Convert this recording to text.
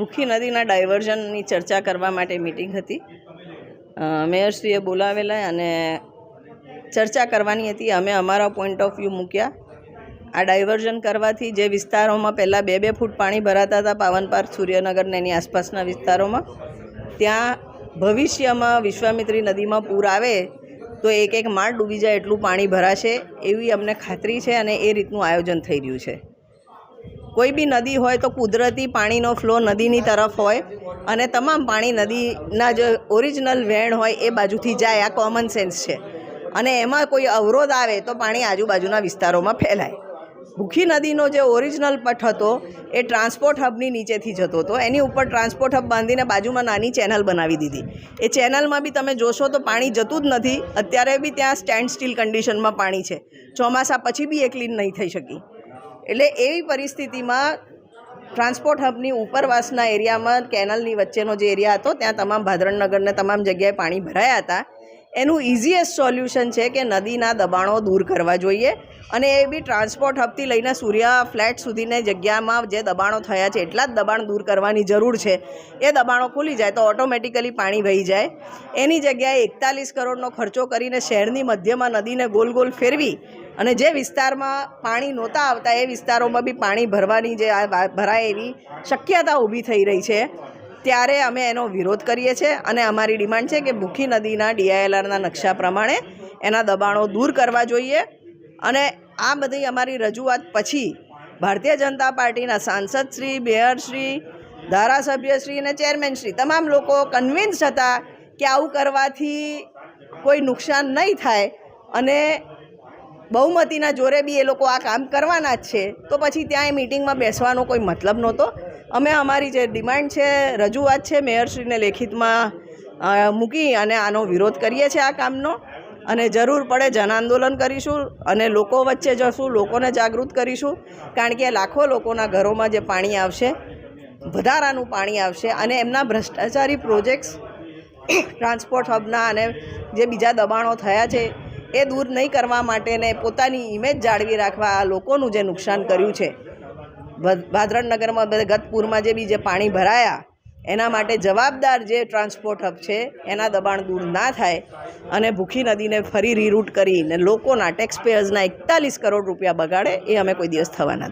ભૂખી નદીના ડાયવર્ઝનની ચર્ચા કરવા માટે મિટિંગ હતી. મેયરશ્રીએ બોલાવેલા અને ચર્ચા કરવાની હતી. અમે અમારા પોઈન્ટ ઓફ વ્યૂ મૂક્યા. આ ડાયવર્ઝન કરવાથી જે વિસ્તારોમાં પહેલાં બે બે ફૂટ પાણી ભરાતા હતા, પાવન પાર્ક સૂર્યનગર ને એની આસપાસના વિસ્તારોમાં, ત્યાં ભવિષ્યમાં વિશ્વામિત્રી નદીમાં પૂર આવે તો એક એક માળ ડૂબી જાય એટલું પાણી ભરાશે એવી અમને ખાતરી છે અને એ રીતનું આયોજન થઈ રહ્યું છે. કોઈ બી નદી હોય તો કુદરતી પાણીનો ફ્લો નદીની તરફ હોય અને તમામ પાણી નદીના જે ઓરિજિનલ વેણ હોય એ બાજુથી જાય, આ કોમન સેન્સ છે. અને એમાં કોઈ અવરોધ આવે તો પાણી આજુબાજુના વિસ્તારોમાં ફેલાય. ભૂખી નદીનો જે ઓરિજિનલ પટ હતો એ ટ્રાન્સપોર્ટ હબની નીચેથી જતો હતો. એની ઉપર ટ્રાન્સપોર્ટ હબ બાંધીને બાજુમાં નાની ચેનલ બનાવી દીધી. એ ચેનલમાં બી તમે જોશો તો પાણી જતું જ નથી. અત્યારે બી ત્યાં સ્ટેન્ડ સ્ટીલ કન્ડિશનમાં પાણી છે. ચોમાસા પછી બી એ ક્લીન નહીં થઈ શકી. એટલે એવી પરિસ્થિતિમાં ટ્રાન્સપોર્ટ હબની ઉપરવાસના એરિયામાં કેનલની વચ્ચેનો જે એરિયા હતો, ત્યાં તમામ ભાદરણનગરને તમામ જગ્યાએ પાણી ભરાયા હતા. એનું ઇઝીએસ્ટ સોલ્યુશન છે કે નદીના દબાણો દૂર કરવા જોઈએ અને એ બી ટ્રાન્સપોર્ટ હબથી લઈને સૂર્યા ફ્લેટ સુધીની જગ્યામાં જે દબાણો થયા છે, એટલા જ દબાણ દૂર કરવાની જરૂર છે. એ દબાણો ખુલી જાય તો ઓટોમેટિકલી પાણી વહી જાય. એની જગ્યાએ એકતાલીસ કરોડનો ખર્ચો કરીને શહેરની મધ્યમાં નદીને ગોલ ગોલ ફેરવી અને જે વિસ્તારમાં પાણી નહોતા આવતા એ વિસ્તારોમાં બી પાણી ભરવાની જે આ ભરાય એવી શક્યતા ઊભી થઈ રહી છે. ત્યારે અમે એનો વિરોધ કરીએ છીએ અને અમારી ડિમાન્ડ છે કે ભૂખી નદીના ડીઆઈએલઆરના નકશા પ્રમાણે એના દબાણો દૂર કરવા જોઈએ. અને આ બધી અમારી રજૂઆત પછી ભારતીય જનતા પાર્ટીના સાંસદશ્રી મેયરશ્રી ધારાસભ્યશ્રી અને ચેરમેનશ્રી તમામ લોકો કન્વિન્સ હતા કે આવું કરવાથી કોઈ નુકસાન નહીં થાય અને બહુમતીના જોરે બી એ લોકો આ કામ કરવાના જ છે. તો પછી ત્યાં એ મિટિંગમાં બેસવાનો કોઈ મતલબ નહોતો. અમે અમારી જે ડિમાન્ડ છે, રજૂઆત છે, મેયરશ્રીને લેખિતમાં મૂકી અને આનો વિરોધ કરીએ છીએ આ કામનો. અને જરૂર પડે જન આંદોલન કરીશું અને લોકો વચ્ચે જશું, લોકોને જાગૃત કરીશું. કારણ કે લાખો લોકોના ઘરોમાં જે પાણી આવશે, વધારાનું પાણી આવશે અને એમના ભ્રષ્ટાચારી પ્રોજેક્ટ્સ, ટ્રાન્સપોર્ટ હબના અને જે બીજા દબાણો થયા છે, એ દૂર નહીં કરવા માટેને પોતાની ઇમેજ જાળવી રાખવા આ લોકોનું જે નુકસાન કર્યું છે. ભદ- ભાદરણનગરમાં બધા ગતપુરમાં જે બી જે પાણી ભરાયા, એના માટે જવાબદાર જે ટ્રાન્સપોર્ટ હબ છે, એના દબાણ દૂર ના થાય અને ભૂખી નદીને ફરી રીરૂટ કરીને લોકોના ટેક્સપેયર્સના એકતાલીસ કરોડ રૂપિયા બગાડે, એ અમે કોઈ દિવસ થવાના.